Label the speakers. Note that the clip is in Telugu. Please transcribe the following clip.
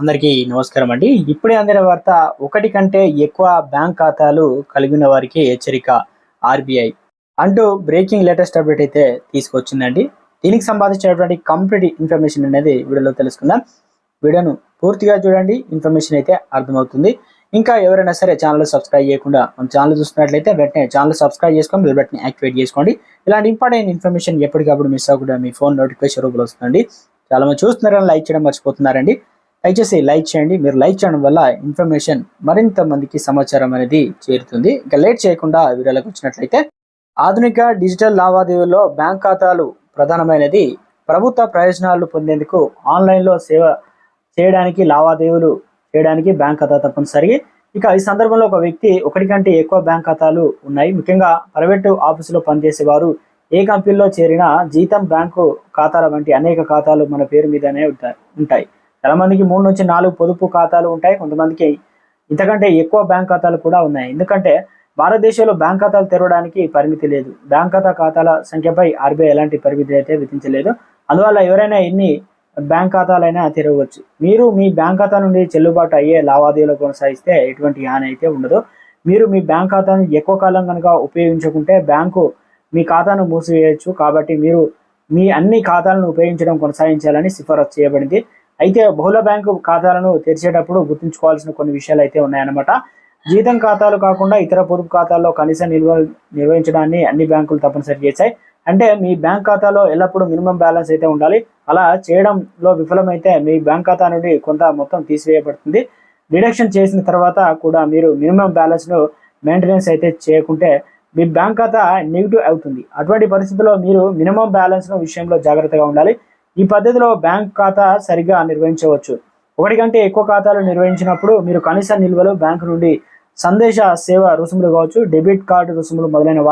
Speaker 1: అందరికీ నమస్కారం అండి. ఇప్పుడే అందిన వార్త ఒకటి కంటే ఎక్కువ బ్యాంక్ ఖాతాలు కలిగిన వారికి హెచ్చరిక ఆర్బీఐ. అంటూ బ్రేకింగ్ లేటెస్ట్ అప్డేట్ అయితే తీసుకొచ్చిందండి. దీనికి సంబంధించినటువంటి కంప్లీట్ ఇన్ఫర్మేషన్ అనేది వీడియోలో తెలుసుకుందాం. వీడియోను పూర్తిగా చూడండి ఇన్ఫర్మేషన్ అయితే అర్థమవుతుంది. ఇంకా ఎవరైనా సరే ఛానల్ సబ్స్క్రైబ్ చేయకుండా మన ఛానల్ చూస్తున్నట్లయితే వెంటనే ఛానల్ సబ్స్క్రైబ్ చేసుకొని బెల్ బటన్ యాక్టివేట్ చేసుకోండి. ఇలాంటి ఇంపార్టెంట్ ఇన్ఫర్మేషన్ ఎప్పటికప్పుడు మిస్ అవ్వకుండా మీ ఫోన్ నోటిఫికేషన్ రూపంలో వస్తుంది చాలా మంది చూస్తున్నారని లైక్ చేయడం మర్చిపోతున్నారండి. దయచేసి లైక్ చేయండి. మీరు లైక్ చేయడం వల్ల ఇన్ఫర్మేషన్ మరింత మందికి సమాచారం అనేది చేరుతుంది. ఇంకా లేట్ చేయకుండా వీడియోలకు వచ్చినట్లయితే ఆధునిక డిజిటల్ లావాదేవీల్లో బ్యాంక్ ఖాతాలు ప్రధానమైనది. ప్రభుత్వ ప్రయోజనాలు పొందేందుకు ఆన్లైన్లో సేవ చేయడానికి లావాదేవీలు చేయడానికి బ్యాంక్ ఖాతా తప్పనిసరి. ఇక ఈ సందర్భంలో ఒక వ్యక్తి ఒకటి కంటే ఎక్కువ బ్యాంక్ ఖాతాలు ఉన్నాయి. ముఖ్యంగా ప్రైవేటు ఆఫీసులో పనిచేసే వారు ఏ కంపెనీలో చేరినా జీతం బ్యాంకు ఖాతాల వంటి అనేక ఖాతాలు మన పేరు మీదనే ఉంటాయి. చాలామందికి మూడు నుంచి నాలుగు పొదుపు ఖాతాలు ఉంటాయి కొంతమందికి ఇంతకంటే ఎక్కువ బ్యాంక్ ఖాతాలు కూడా ఉన్నాయి. ఎందుకంటే భారతదేశంలో బ్యాంక్ ఖాతాలు తెరవడానికి పరిమితి లేదు. బ్యాంక్ ఖాతా ఖాతాల సంఖ్యపై ఆర్బీఐ ఎలాంటి పరిమితి అయితే విధించలేదు. అందువల్ల ఎవరైనా ఎన్ని బ్యాంక్ ఖాతాలైనా తెరవవచ్చు మీరు మీ బ్యాంక్ ఖాతా నుండి చెల్లుబాటు అయ్యే లావాదేవీలు కొనసాగిస్తే ఎటువంటి హాని అయితే ఉండదు. మీరు మీ బ్యాంక్ ఖాతాను ఎక్కువ కాలం కనుక ఉపయోగించుకుంటే బ్యాంకు మీ ఖాతాను మూసివేయచ్చు. కాబట్టి మీరు మీ అన్ని ఖాతాలను ఉపయోగించడం కొనసాగించాలని సిఫారసు చేయబడింది. అయితే బహుళ బ్యాంకు ఖాతాలను తెరిచేటప్పుడు గుర్తుంచుకోవాల్సిన కొన్ని విషయాలు అయితే ఉన్నాయన్నమాట. జీతం ఖాతాలు కాకుండా ఇతర పొదుపు ఖాతాల్లో కనీస నిల్వ నిర్వహించడాన్ని అన్ని బ్యాంకులు తప్పనిసరి చేశాయి. అంటే మీ బ్యాంక్ ఖాతాలో ఎల్లప్పుడూ మినిమం బ్యాలెన్స్ అయితే ఉండాలి. అలా చేయడంలో విఫలమైతే మీ బ్యాంక్ ఖాతా నుండి కొంత మొత్తం తీసివేయబడుతుంది. డిడక్షన్ చేసిన తర్వాత కూడా మీరు మినిమం బ్యాలెన్స్ను మెయింటెనెన్స్ అయితే చేయకుంటే మీ బ్యాంక్ ఖాతా నెగిటివ్ అవుతుంది. అటువంటి పరిస్థితుల్లో మీరు మినిమం బ్యాలెన్స్ను విషయంలో జాగ్రత్తగా ఉండాలి. ఈ పద్ధతిలో బ్యాంక్ ఖాతా సరిగ్గా నిర్వహించవచ్చు. ఒకటి కంటే ఎక్కువ ఖాతాలు నిర్వహించినప్పుడు మీరు కనీస నిల్వలు బ్యాంకు నుండి సందేశ సేవ రుసుములు కావచ్చు డెబిట్ కార్డు రుసుములు మొదలైన